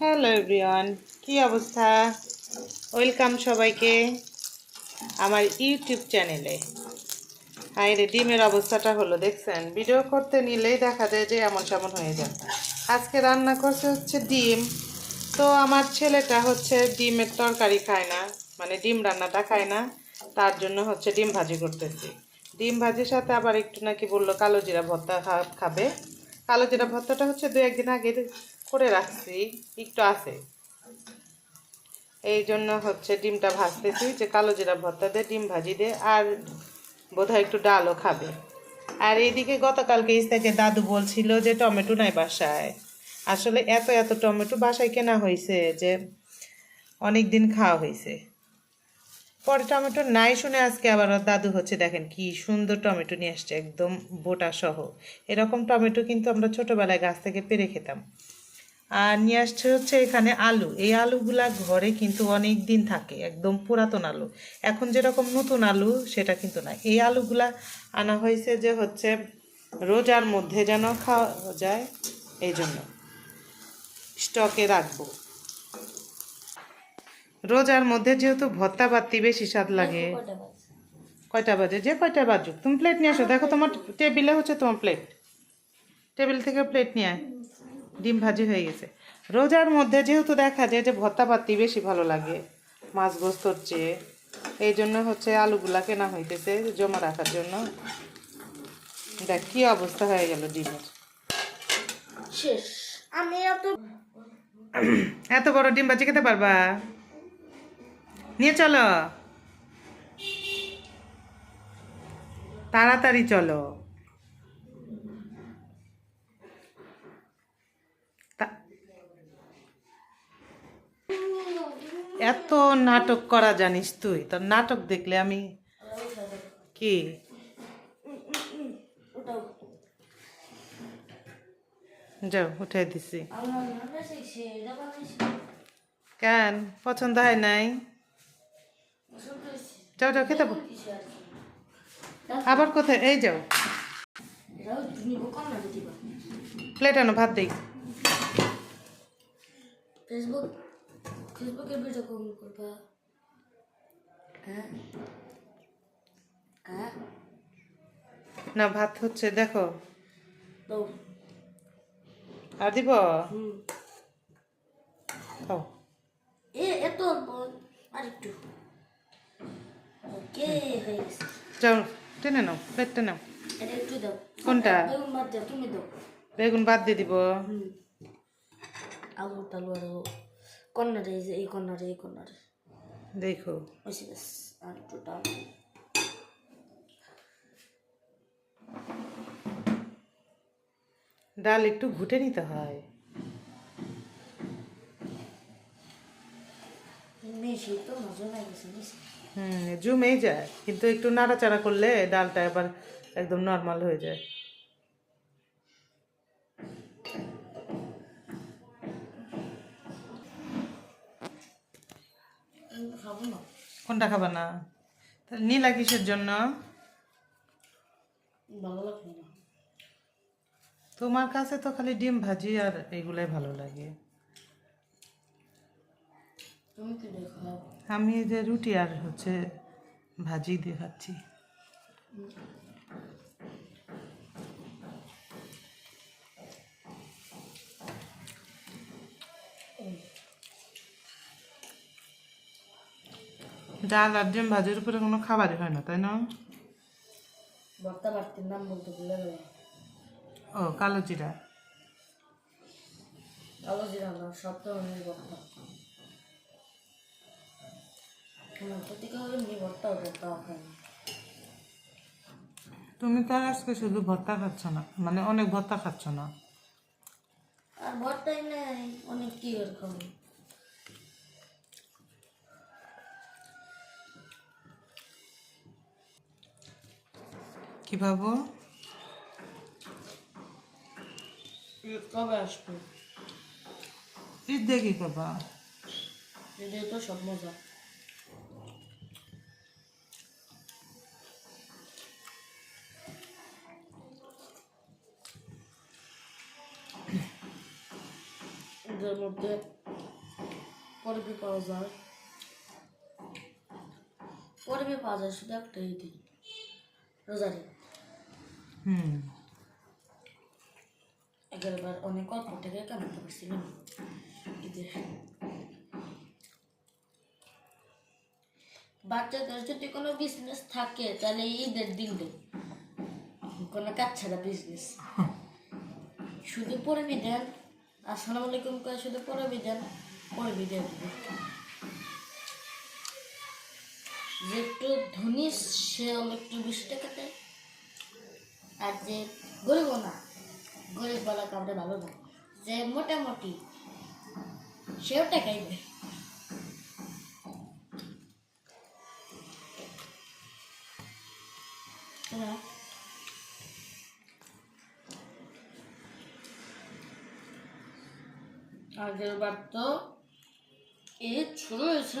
Hello everyone কি অবস্থা? Welcome সবাইকে আমার ইউটিউব চ্যানেলে হাই রে, ডিমের অবস্থাটা হলো, দেখছেন? ভিডিও করতে নিলেই দেখা যায় যে এমন সেমন হয়ে যায়। আজকে রান্না করছে হচ্ছে ডিম। তো আমার ছেলেটা হচ্ছে ডিমের তরকারি খায় না মানে ডিম রান্নাটা খায় না, তার জন্য হচ্ছে ডিম ভাজি করতেছি। ডিম ভাজির সাথে আবার একটু নাকি বলল, কালো জিরা ভর্তা খাবে। কালো জিরা ভর্তাটা হচ্ছে দু একদিন আগে করে রাখছি, একটু আছে। এই জন্য হচ্ছে ডিমটা ভাজতেছি, যে কালো জিরা ভর্তা দিয়ে ডিম ভাজি দিয়ে, আর বোধহয় একটু ডালও খাবে। আর এইদিকে গতকালকে ইস থেকে দাদু বলছিল যে টমেটো নাই বাসায়। আসলে এত এত টমেটো বাসায় কেনা হয়েছে যে অনেক দিন খাওয়া হয়েছে। পরে টমেটো নাই শুনে আজকে আবার দাদু হচ্ছে, দেখেন কি সুন্দর টমেটো নিয়ে আসছে, একদম বোটা সহ এরকম টমেটো কিন্তু আমরা ছোটোবেলায় গাছ থেকে পেরে খেতাম। আর নিয়ে আসছে হচ্ছে এখানে আলু। এই আলুগুলা ঘরে কিন্তু অনেক দিন থাকে একদম পুরাতন আলু। এখন যেরকম নতুন আলু সেটা কিন্তু না। এই আলুগুলা আনা হয়েছে যে হচ্ছে রোজার মধ্যে যেন খাওয়া যায় এই জন্য। স্টকে রাখব। রোজার মধ্যে যেহেতু ভত্তা বাত্তি বেশি স্বাদ লাগে। কয়টা বাজে? যে কয়টা বাজুক? তুমি প্লেট নিয়ে আসো। দেখো তোমার টেবিলে হচ্ছে তোমার প্লেট টেবিল থেকে প্লেট নিয়ে আয়। ডিম ভাজি হয়ে গেছে। রোজার মধ্যে যেহেতু দেখা যায় যে ভর্তা পাত্তি বেশি ভালো লাগে মাছ গোস্তর চেয়ে এই জন্য হচ্ছে আলুগুলা কেনা হইতেছে জমা রাখার জন্য। দেখ কি অবস্থা হয়ে গেল ডিমের। শেষ। আমি এত এত বড় ডিম ভাজি খেতে পারবা? নিয়ে চলো। তাড়াতাড়ি চলো। এত নাটক করা জানিস তুই? তোর নাটক দেখলে আমি কি? যাও উঠে দিছি। কেন? পছন্দ হয় নাই? যাও যাও, খেতে আবার কোথায়? এই যাও। প্লেট আনো, ভাত দিই। ফেসবুক ফেসবুকে ভিডিও করবা? হ্যাঁ। হ্যাঁ না ভাত হচ্ছে দেখো। আর দিব? খাও। এ এত অল্প আর একটু ওকে হয়ে গেছে। যাও টেনে নাও নাও। এটা একটু দাও। কোনটা? বেগুন বাদ দাও তুমি দাও। বেগুন বাদ দিয়ে দিব। হুম। আলু টালু আর কর্নারে এই যে এই কর্নারে এই কর্নারে দেখো হয়েছে ব্যাস আর একটু ডাল ডাল একটু ঘুটে নিতে হয়। হুম জুমেই যায় কিন্তু একটু নাড়াচাড়া করলে ডালটা আবার একদম নর্মাল হয়ে যায়। কোনটা খাবা না? তাহলে নীলা কিসের জন্য? তোমার কাছে তো খালি ডিম ভাজি আর এইগুলাই ভালো লাগে। আমি এই যে রুটি আর হচ্ছে ভাজি দিয়ে খাচ্ছি। ডাল আর ডিম ভাজির উপরে কোনো খাবারই হয় না তাই না? ভর্তা নাম বলতে ভুলে ও কালো জিরা। কালো জিরা না সব ধরনের ভর্তা। তুমি তো আজকে শুধু ভর্তা খাচ্ছ না মানে অনেক ভর্তা খাচ্ছ না। আর ভর্তাই নেই অনেক কি এরকম কি ভাবো কবে আসব? ঈদ কি করবা এটাই তো সব মজা। ঈদের মধ্যে পরবে পাওয়া যায়। পরবে পাওয়া যায় শুধু একটা ঈদই রোজারি এগারোবার অনেক অল্প কামাতে পারছিলাম ঈদের বাচ্চাদের যদি কোনো বিজনেস থাকে, তাহলে ঈদের দিন কোনো কাজ ছাড়া বিজনেস শুধু পড়বি দেন আসসালামু আলাইকুম করে শুধু পড়বি দেন পড়বি দেন যে একটু ধনী সে একটু বিশ টাকা দেয়। আর যে গরিব না, গরিব বলা কাউকে ভালো না, যে মোটামুটি সেও টাকাই দেয় হ্যাঁ। আগের বার তো এই হয়েছে।